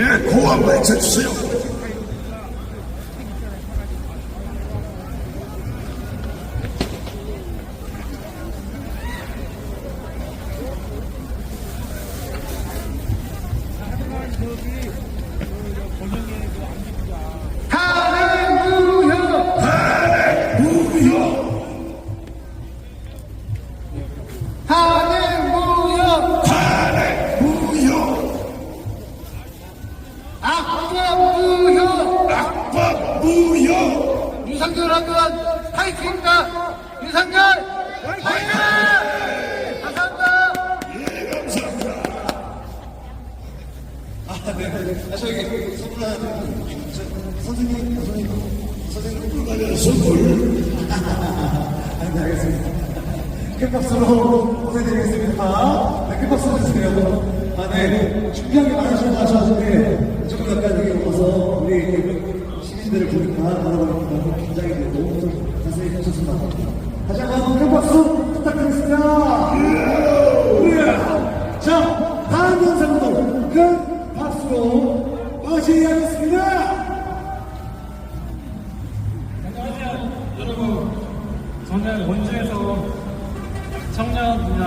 예, 고함 외쳐주세요. 윤석열 파이팅 감사합니다 예, 감사합니다. 아, 저기 선물한 선생님, 선생님, 선생님. 나는 선물, 아, 네, 알겠습니다. 큰 박수로 보내드리겠습니다. 네, 큰 박수 주세요. 아, 네. 준비한 게 많으셔가지고, 조금 약간 여기 오셔서 우리 시민들을 보니까 긴장이 되고 좀 자세히 보셨으면 합니다. 다시 한번 큰 박수 부탁드리겠습니다. 네. 자, 다음 영상도 큰 박수로 맞이하겠습니다. 여러분, 저는 원주에서 청년입니다.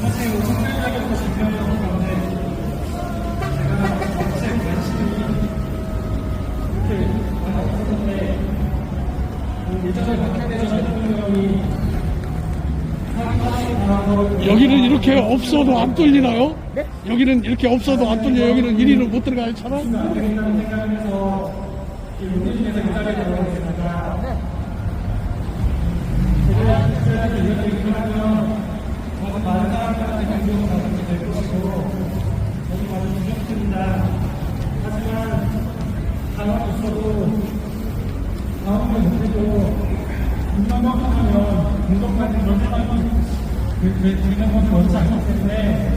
사실 성별적인 것이 유명한 여기는 이렇게 없어도 안 뚫리나요? 여기는 이렇게 없어도 안 뚫려. 여기는 1위로 못 들어가요, 차라? 하지만 가만히 있어도 다음에 못해도 되는 것이 원치 않기 때문에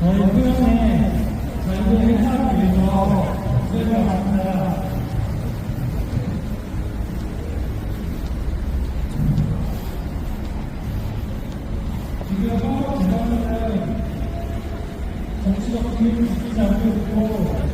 저희 후연에 저희들의 행사를 위해서 수행을 합니다. 지금 선거 기간은 정치적 기회를 바뀌지 않고 있고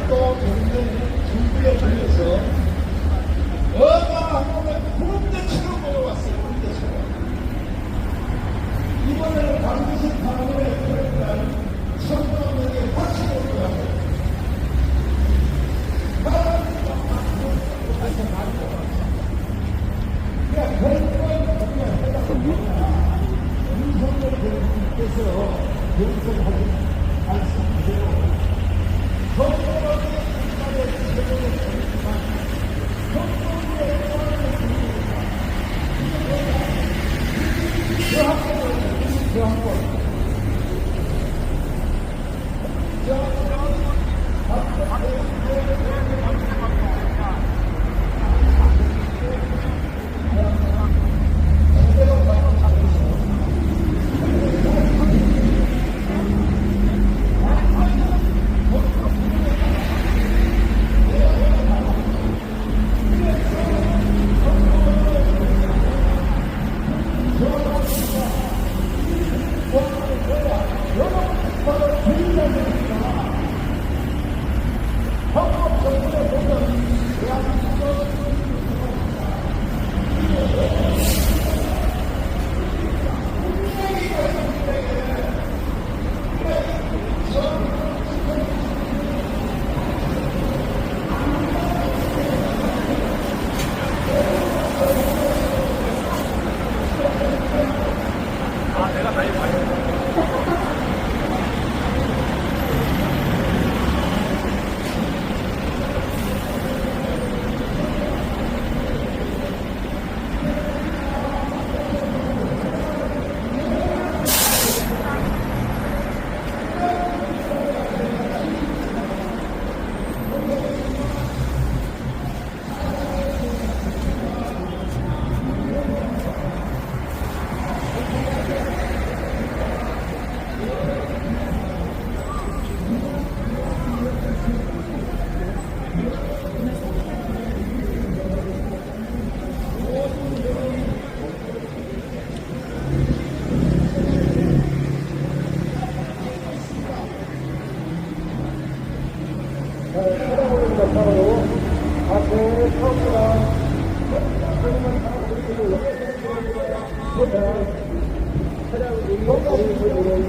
現実を始めます。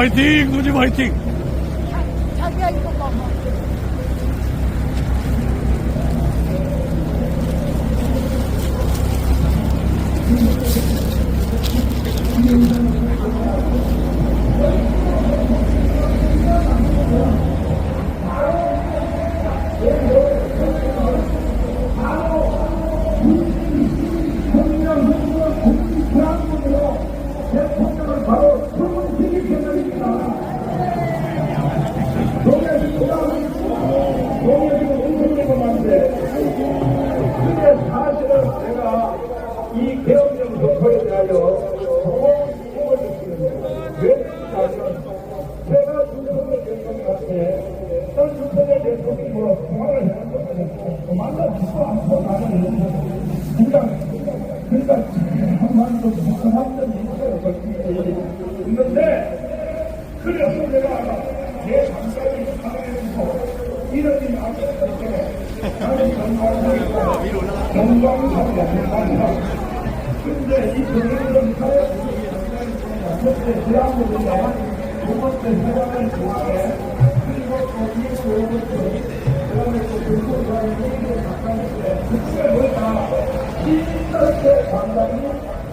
화이팅! 누님 화이팅! 자기야 이거 봐봐. 뭐 그러니까 내 됐을 나는 건강하고 건강하고 근데 이 회장을 좋아해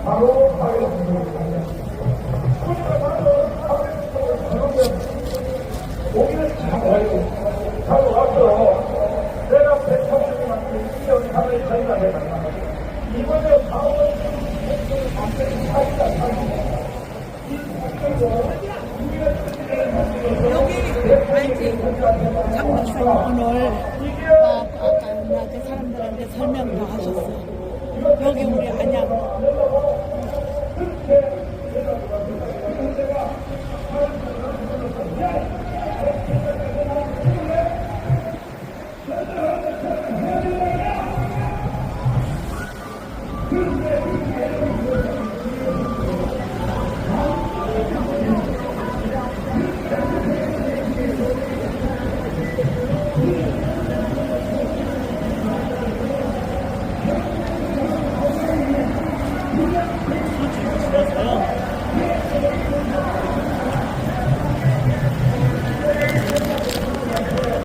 바로 하겠습니다. 그 사람들한테 설명도 하셨어요. 여기 우리 안양